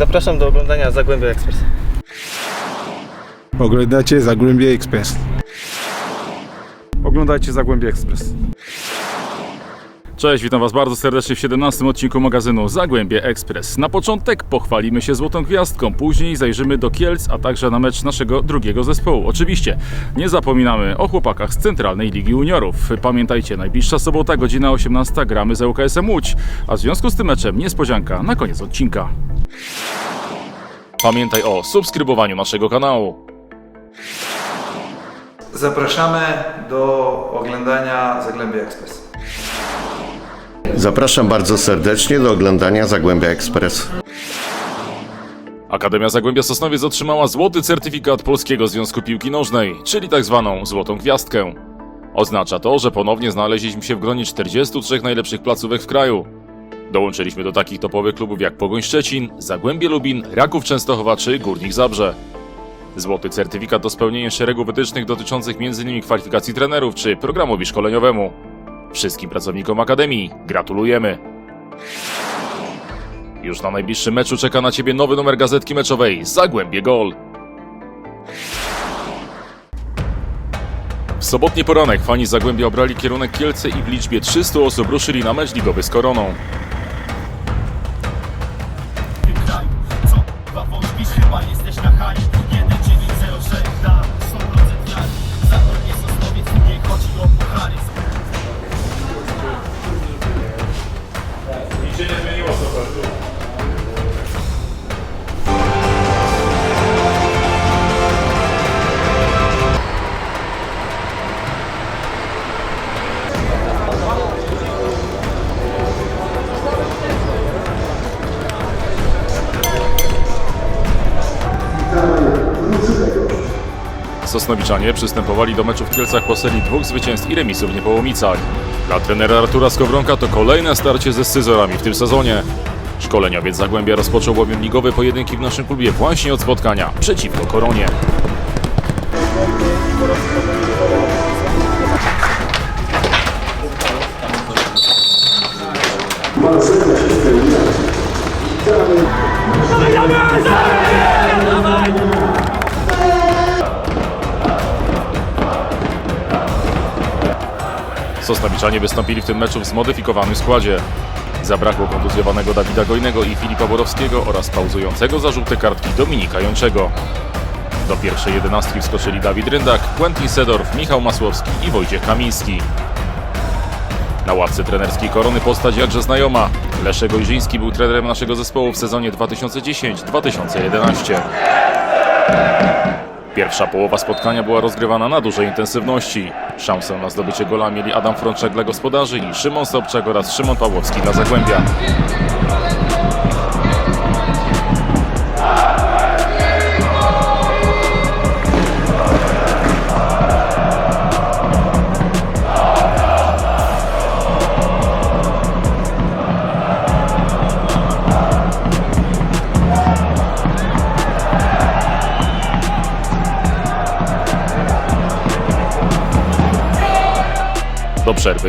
Zapraszam do oglądania Zagłębia Ekspres. Oglądacie Zagłębie Express. Oglądajcie Zagłębie Ekspres. Cześć, witam Was bardzo serdecznie w 17 odcinku magazynu Zagłębie Ekspres. Na początek pochwalimy się złotą gwiazdką, później zajrzymy do Kielc, a także na mecz naszego drugiego zespołu. Oczywiście nie zapominamy o chłopakach z Centralnej Ligi Juniorów. Pamiętajcie, najbliższa sobota, godzina 18, gramy z ŁKS-em Łódź, a w związku z tym meczem niespodzianka na koniec odcinka. Pamiętaj o subskrybowaniu naszego kanału. Zapraszamy do oglądania Zagłębia Express. Zapraszam bardzo serdecznie do oglądania Zagłębia Express. Akademia Zagłębia Sosnowiec otrzymała złoty certyfikat Polskiego Związku Piłki Nożnej, czyli tak zwaną złotą gwiazdkę. Oznacza to, że ponownie znaleźliśmy się w gronie 43 najlepszych placówek w kraju. Dołączyliśmy do takich topowych klubów jak Pogoń Szczecin, Zagłębie Lubin, Raków Częstochowa czy Górnik Zabrze. Złoty certyfikat to spełnienie szeregu wytycznych dotyczących m.in. kwalifikacji trenerów czy programowi szkoleniowemu. Wszystkim pracownikom Akademii gratulujemy! Już na najbliższym meczu czeka na Ciebie nowy numer gazetki meczowej Zagłębie Gol. W sobotni poranek fani Zagłębia obrali kierunek Kielce i w liczbie 300 osób ruszyli na mecz ligowy z Koroną. Sosnowiczanie przystępowali do meczu w Kielcach po serii dwóch zwycięstw i remisów w Niepołomicach. Dla trenera Artura Skowronka to kolejne starcie ze scyzorami w tym sezonie. Szkoleniowiec Zagłębia rozpoczął bowiem ligowe pojedynki w naszym klubie właśnie od spotkania przeciwko Koronie. Sosnowiczanie wystąpili w tym meczu w zmodyfikowanym składzie. Zabrakło kontuzjowanego Dawida Gojnego i Filipa Borowskiego oraz pauzującego za żółte kartki Dominika Jączego. Do pierwszej jedenastki wskoczyli Dawid Ryndak, Quentin Sedorf, Michał Masłowski i Wojciech Kamiński. Na ławce trenerskiej Korony postać jakże znajoma. Leszek Ojrzyński był trenerem naszego zespołu w sezonie 2010-2011. Pierwsza połowa spotkania była rozgrywana na dużej intensywności. Szansę na zdobycie gola mieli Adam Frączek dla gospodarzy i Szymon Sobczak oraz Szymon Pawłowski dla Zagłębia.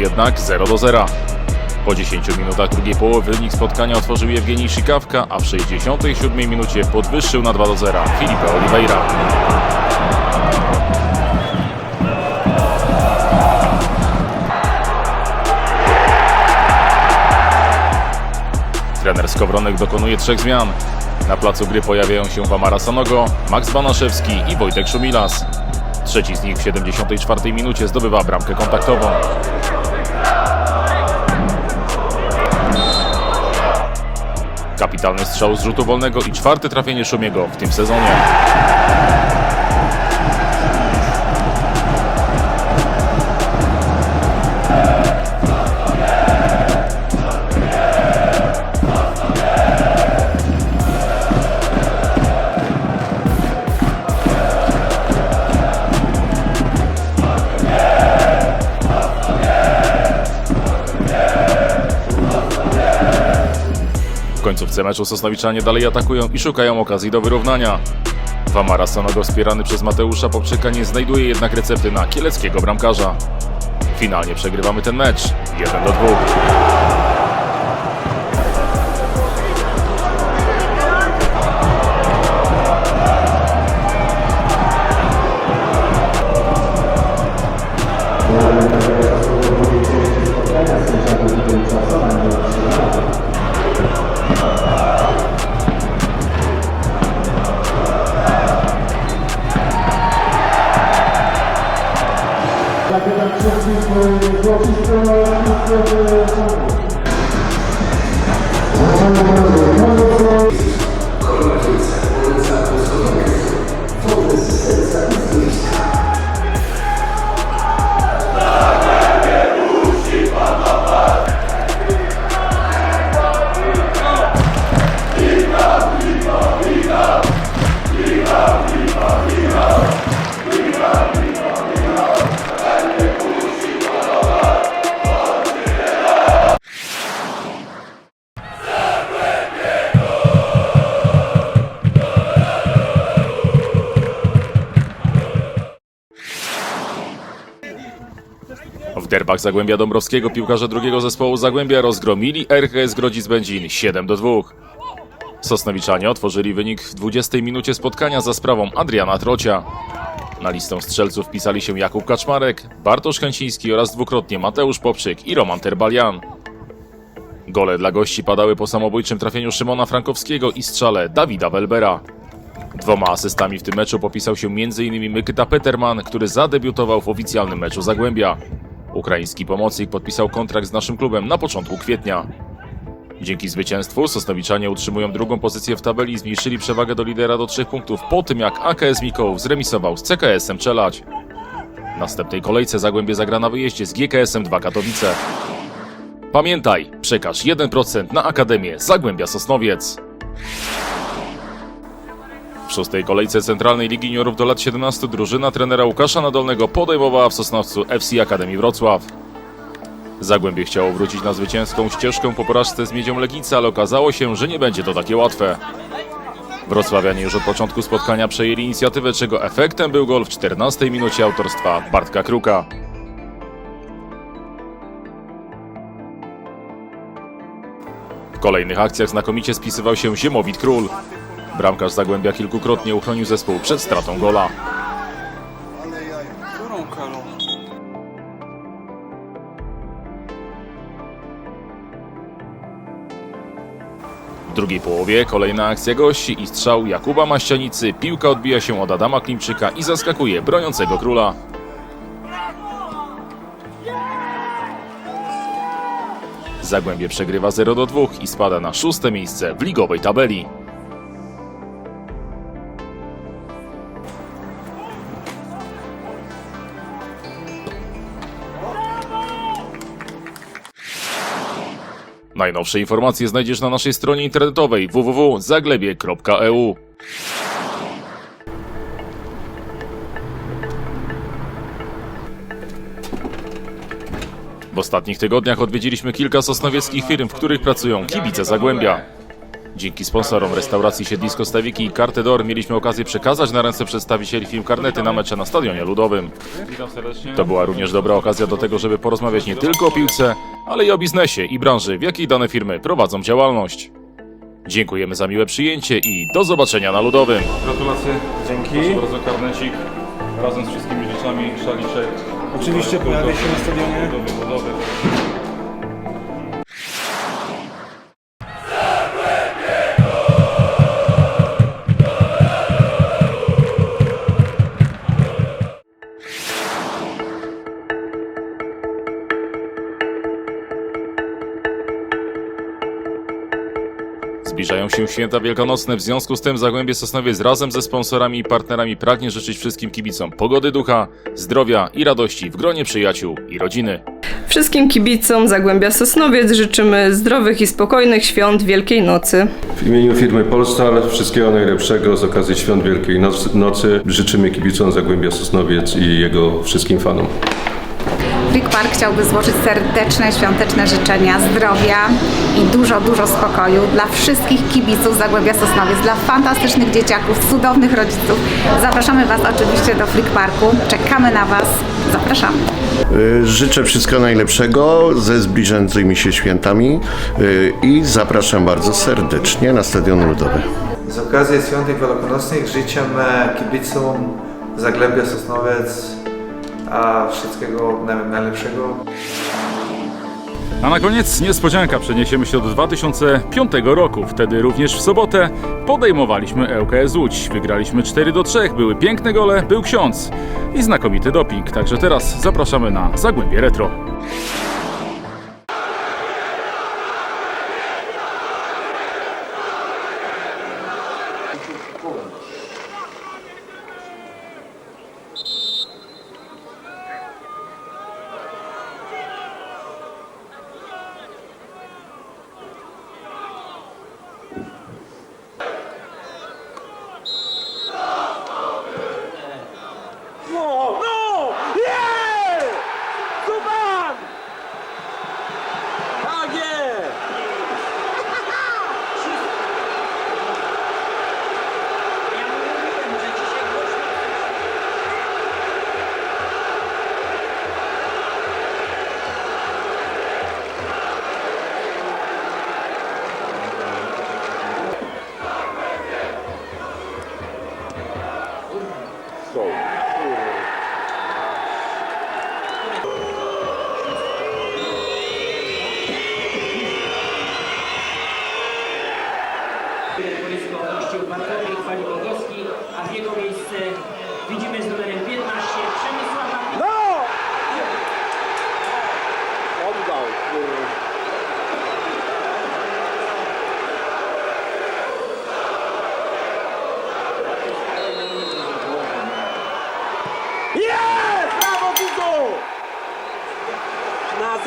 Jednak 0 do 0. Po 10 minutach drugiej połowy wynik spotkania otworzył Jewgenij Szykawka, a w 67 minucie podwyższył na 2 do 0 Filipe Oliveira. Trener Skowronek dokonuje trzech zmian. Na placu gry pojawiają się Wamara Sanogo, Max Banaszewski i Wojtek Szumilas. Trzeci z nich w 74 minucie zdobywa bramkę kontaktową. Kapitalny strzał z rzutu wolnego i czwarte trafienie Szumiego w tym sezonie. Meczu Sosnowiczanie dalej atakują i szukają okazji do wyrównania. Wamara Sanogo wspierany przez Mateusza Popczyka nie znajduje jednak recepty na kieleckiego bramkarza. Finalnie przegrywamy ten mecz 1 do 2. Derbach Zagłębia Dąbrowskiego piłkarze drugiego zespołu Zagłębia rozgromili RKS Grodzic Będzin 7 do 2. Sosnowiczanie otworzyli wynik w 20 minucie spotkania za sprawą Adriana Trocia. Na listę strzelców wpisali się Jakub Kaczmarek, Bartosz Chęciński oraz dwukrotnie Mateusz Popczyk i Roman Terbalian. Gole dla gości padały po samobójczym trafieniu Szymona Frankowskiego i strzale Dawida Welbera. Dwoma asystami w tym meczu popisał się m.in. Mykyta Peterman, który zadebiutował w oficjalnym meczu Zagłębia. Ukraiński pomocnik podpisał kontrakt z naszym klubem na początku kwietnia. Dzięki zwycięstwu Sosnowiczanie utrzymują drugą pozycję w tabeli i zmniejszyli przewagę do lidera do trzech punktów po tym jak AKS Mikołów zremisował z CKS-em Czelać. W następnej kolejce Zagłębie zagra na wyjeździe z GKS-em 2 Katowice. Pamiętaj, przekaż 1% na Akademię Zagłębia Sosnowiec. W szóstej kolejce Centralnej Ligi Juniorów do lat 17 drużyna trenera Łukasza Nadolnego podejmowała w Sosnowcu FC Akademii Wrocław. Zagłębie chciało wrócić na zwycięską ścieżkę po porażce z Miedzią Legnica, ale okazało się, że nie będzie to takie łatwe. Wrocławianie już od początku spotkania przejęli inicjatywę, czego efektem był gol w 14 minucie autorstwa Bartka Kruka. W kolejnych akcjach znakomicie spisywał się Ziemowit Król. Bramkarz Zagłębia kilkukrotnie uchronił zespół przed stratą gola. W drugiej połowie kolejna akcja gości i strzał Jakuba Maścianicy. Piłka odbija się od Adama Klimczyka i zaskakuje broniącego króla. Zagłębie przegrywa 0 do 2 i spada na szóste miejsce w ligowej tabeli. Najnowsze informacje znajdziesz na naszej stronie internetowej www.zaglebie.eu. W ostatnich tygodniach odwiedziliśmy kilka sosnowieckich firm, w których pracują kibice Zagłębia. Dzięki sponsorom restauracji Siedlisko Stawiki i Karty Dor mieliśmy okazję przekazać na ręce przedstawicieli firm karnety na mecze na Stadionie Ludowym. To była również dobra okazja do tego, żeby porozmawiać nie tylko o piłce, ale i o biznesie i branży, w jakiej dane firmy prowadzą działalność. Dziękujemy za miłe przyjęcie i do zobaczenia na Ludowym. Gratulacje. Dzięki. Proszę bardzo, karnecik razem z wszystkimi rzeczami, szaliczek. Oczywiście pojawię się na stadionie. Budowy, budowy. Zbliżają się święta wielkanocne, w związku z tym Zagłębie Sosnowiec razem ze sponsorami i partnerami pragnie życzyć wszystkim kibicom pogody ducha, zdrowia i radości w gronie przyjaciół i rodziny. Wszystkim kibicom Zagłębia Sosnowiec życzymy zdrowych i spokojnych świąt Wielkiej Nocy. W imieniu firmy Polstal wszystkiego najlepszego z okazji Świąt Wielkiej Nocy, Nocy. Życzymy kibicom Zagłębia Sosnowiec i jego wszystkim fanom. Park chciałby złożyć serdeczne świąteczne życzenia zdrowia i dużo, dużo spokoju dla wszystkich kibiców Zagłębia Sosnowiec, dla fantastycznych dzieciaków, cudownych rodziców. Zapraszamy Was oczywiście do Freak Parku. Czekamy na Was. Zapraszamy. Życzę wszystkiego najlepszego ze zbliżającymi się świętami y, i zapraszam bardzo serdecznie na Stadion Ludowy. Z okazji Świąt Wielkanocnych życzę kibicom Zagłębia Sosnowiec a wszystkiego naj- najlepszego. A na koniec niespodzianka przeniesiemy się do 2005 roku. Wtedy również w sobotę podejmowaliśmy ŁKS Łódź. Wygraliśmy 4 do 3, były piękne gole, był ksiądz i znakomity doping. Także teraz zapraszamy na Zagłębie Retro.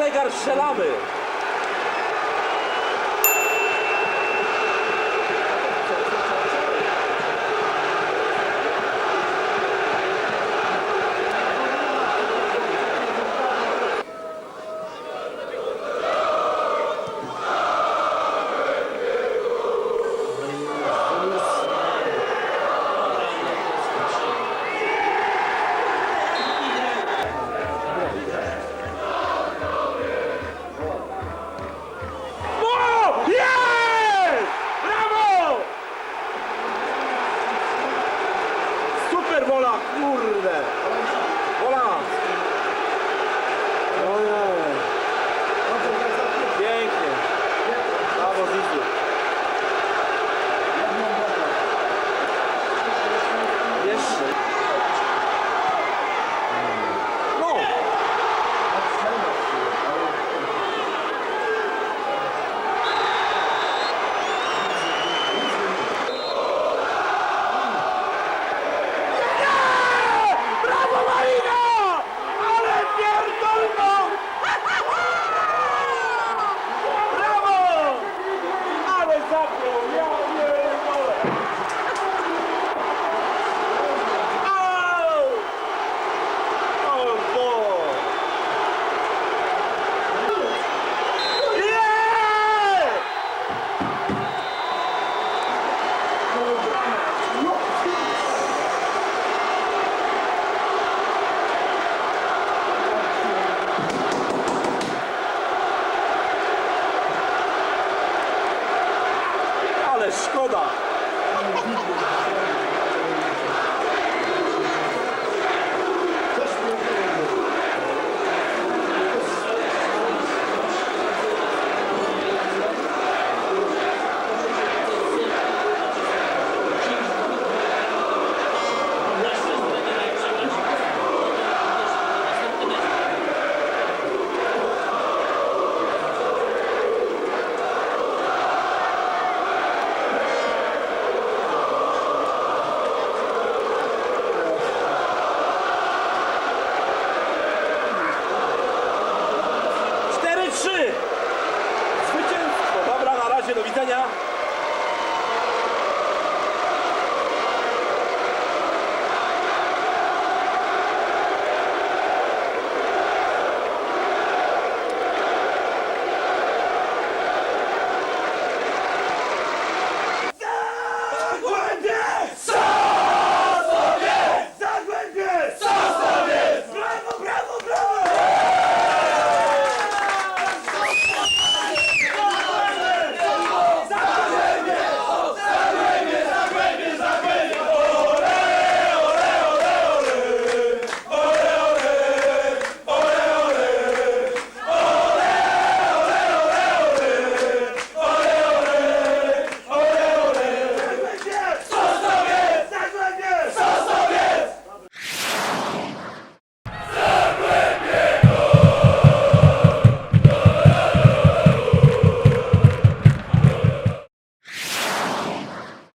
Zegar strzelamy!